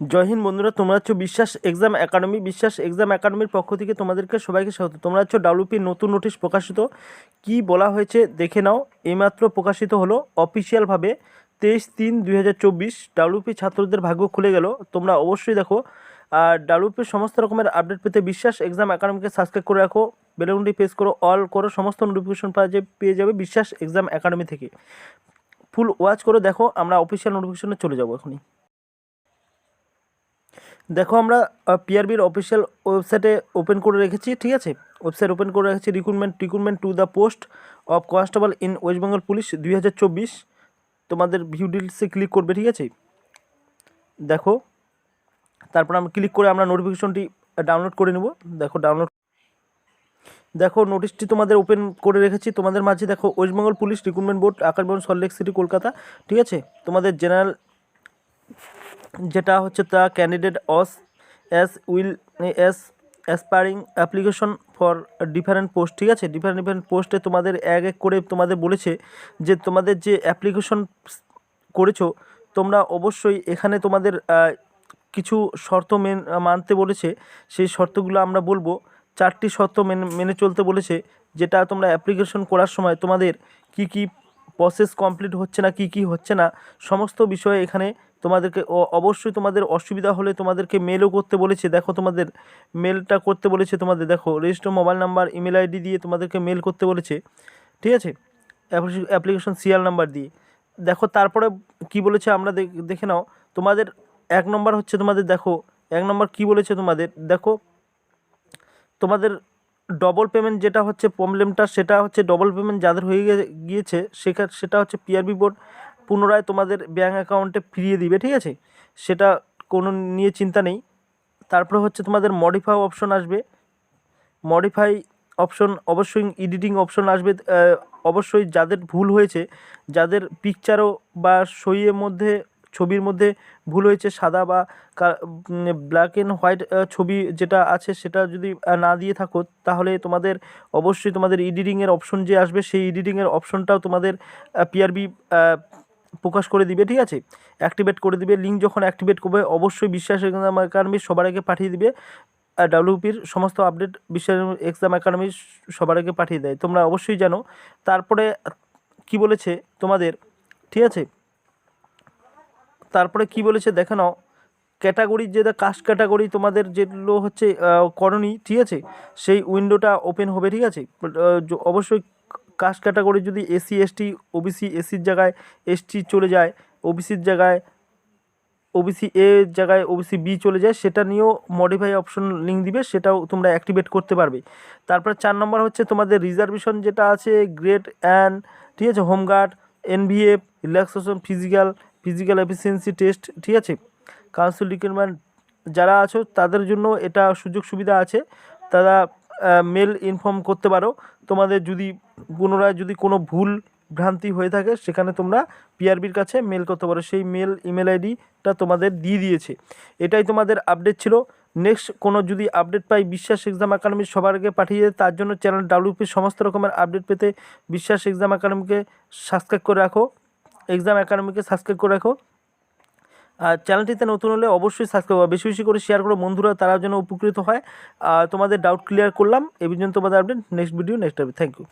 জয় বন্ধুরা, তোমরা হচ্ছে বিশ্বাস এক্সাম একাডেমি, বিশ্বাস এক্সাম একাডেমির পক্ষ থেকে তোমাদেরকে সবাইকে স্বাগত। তোমরা হচ্ছে ডাব্লিউপির নতুন নোটিশ প্রকাশিত। কি বলা হয়েছে দেখে নাও। এইমাত্র প্রকাশিত হলো অফিসিয়ালভাবে তেইশ তিন দুই হাজার চব্বিশ। ডাব্লিউপি ছাত্রদের ভাগ্য খুলে গেল। তোমরা অবশ্যই দেখো। আর ডাব্লিউপির সমস্ত রকমের আপডেট পেতে বিশ্বাস এক্সাম একাডেমিকে সাবস্ক্রাইব করে রাখো। বেলুনটি প্রেস করো। অল করো। সমস্ত নোটিফিকেশন পেয়ে যাবে বিশ্বাস এক্সাম একাডেমি থেকে। ফুল ওয়াচ করে দেখো। আমরা অফিসিয়াল নোটিফিকেশনে চলে যাব এখনই। দেখো আমরা পিআরবির অফিসিয়াল ওয়েবসাইটে ওপেন করে রেখেছি, ঠিক আছে? ওয়েবসাইট ওপেন করে রেখেছি recruitment recruitment to the post of constable in West Bengal police দুই হাজার চব্বিশ। তোমাদের ভিউ ডিটেলসে ক্লিক করবে, ঠিক আছে? দেখো, তারপর আমরা ক্লিক করে আমরা নোটিফিকেশনটি ডাউনলোড করে নেব। দেখো ডাউনলোড দেখো নোটিশটি তোমাদের ওপেন করে রেখেছি। তোমাদের মাঝে দেখো West Bengal police recruitment board আকাশবন Salt Lake city Kolkata, ঠিক আছে? তোমাদের জেনারেল যেটা হচ্ছে তা candidate as as well as aspiring application for different post ঠিক আছে? ডিফারেন্ট ডিফারেন্ট পোস্টে তোমাদের এক এক করে তোমাদের বলেছে যে তোমাদের যে অ্যাপ্লিকেশন করেছ, তোমরা অবশ্যই এখানে তোমাদের কিছু শর্ত মেন, মানতে বলেছে। সেই শর্তগুলো আমরা বলব। চারটি শর্ত মেনে মেনে চলতে বলেছে। যেটা তোমরা অ্যাপ্লিকেশন করার সময় তোমাদের কি কি প্রসেস কমপ্লিট হচ্ছে না, কি কি হচ্ছে না, সমস্ত বিষয়ে এখানে তোমাদেরকে অবশ্যই তোমাদের অসুবিধা হলে তোমাদেরকে মেলও করতে বলেছে। দেখো তোমাদের মেলটা করতে বলেছে তোমাদের, দেখো register mobile number email ID দিয়ে তোমাদেরকে মেল করতে বলেছে। ঠিক আছে? অ্যাপ্লিকেশন সিরিয়াল নাম্বার দিয়ে। দেখো তারপরে কি বলেছে আমরা দেখ- দেখে নাও। তোমাদের এক নম্বর হচ্ছে তোমাদের, দেখো, এক নম্বর কি বলেছে তোমাদের, দেখো। তোমাদের ডবল পেমেন্ট যেটা হচ্ছে প্রবলেমটা সেটা হচ্ছে ডবল পেমেন্ট যাদের হয়ে গিয়েছে সেটা সেটা হচ্ছে পিআরবি বোর্ড পুনরায় তোমাদের ব্যাঙ্ক অ্যাকাউন্টে ফিরিয়ে দিবে, ঠিক আছে? সেটা কোনো নিয়ে চিন্তা নেই। তারপরে হচ্ছে তোমাদের মডিফাই অপশন আসবে। মডিফাই অপশন অবশ্যই এডিটিং অপশন আসবে। অবশ্যই যাদের ভুল হয়েছে, যাদের পিকচারও বা সইয়ের মধ্যে ছবির মধ্যে ভুল হয়েছে, সাদা বা ব্ল্যাক অ্যান্ড হোয়াইট ছবি যেটা আছে সেটা যদি না দিয়ে থাকো, তাহলে তোমাদের অবশ্যই তোমাদের এডিটিংয়ের অপশন যে আসবে, সেই এডিটিংয়ের অপশনটাও তোমাদের পিআরবি প্রকাশ করে দিবে, ঠিক আছে? অ্যাক্টিভেট করে দিবে লিঙ্ক যখন অ্যাক্টিভেট করবে, অবশ্যই বিশ্বাস এক্সাম একাডেমি সবার আগে পাঠিয়ে দিবে ডাব্লিউপির সমস্ত আপডেট বিশ্বাস এক্সাম একাডেমি সবার আগে পাঠিয়ে দেয়, তোমরা অবশ্যই জানো। তারপরে কি বলেছে তোমাদের, ঠিক আছে? তারপরে কি বলেছে দেখে নাও ক্যাটাগরি যেটা কাস্ট ক্যাটাগরি তোমাদের যেগুলো হচ্ছে করণী ঠিক আছে? সেই উইন্ডোটা ওপেন হবে, ঠিক আছে? অবশ্যই কাস্ট ক্যাটাগরি যদি এসসি এসটি ওবিসি এসির জায়গায় এসটি চলে যায় ওবিসির জায়গায় ওবিসি এ জায়গায় ওবিসি বি চলে যায়, সেটা নিয়েও মডিফাই অপশন লিঙ্ক দিবে, সেটাও তোমরা অ্যাক্টিভেট করতে পারবে। তারপর চার নম্বর হচ্ছে তোমাদের রিজার্ভেশন যেটা আছে গ্রেড অ্যান্ড ঠিক আছে? Home guard NVF relaxation physical physical efficiency test ঠিক আছে? কাউন্সিল রিক্রুটমেন্ট যারা আছো, তাদের জন্য এটা সুযোগ সুবিধা আছে। তারা মেল ইনফর্ম করতে পারো। তোমাদের যদি পুনরায় যদি কোনো ভুল ভ্রান্তি হয়ে থাকে, সেখানে তোমরা পিআরবির কাছে মেল করতে পারো। সেই মেল ইমেল আইডিটা তোমাদের দিয়ে দিয়েছে। এটাই তোমাদের আপডেট ছিল। নেক্সট কোনো যদি আপডেট পাই বিশ্বাস এক্সাম একাডেমি সবার আগে পাঠিয়ে দেয়, তার জন্য চ্যানেল ডাব্লিউপির সমস্ত রকমের আপডেট পেতে বিশ্বাস এক্সাম একাডেমিকে সাবস্ক্রাইব করে রাখো। এক্সাম একাডেমিকে সাবস্ক্রাইব করে রাখো। আর চ্যানেলটিতে নতুন হলে অবশ্যই সাবস্ক্রাইব বেশি বেশি করে শেয়ার করো। বন্ধুরা তারা যেন উপকৃত হয়। আর তোমাদের ডাউট ক্লিয়ার করলাম। এই পর্যন্ত তোমাদের update next video next update thank you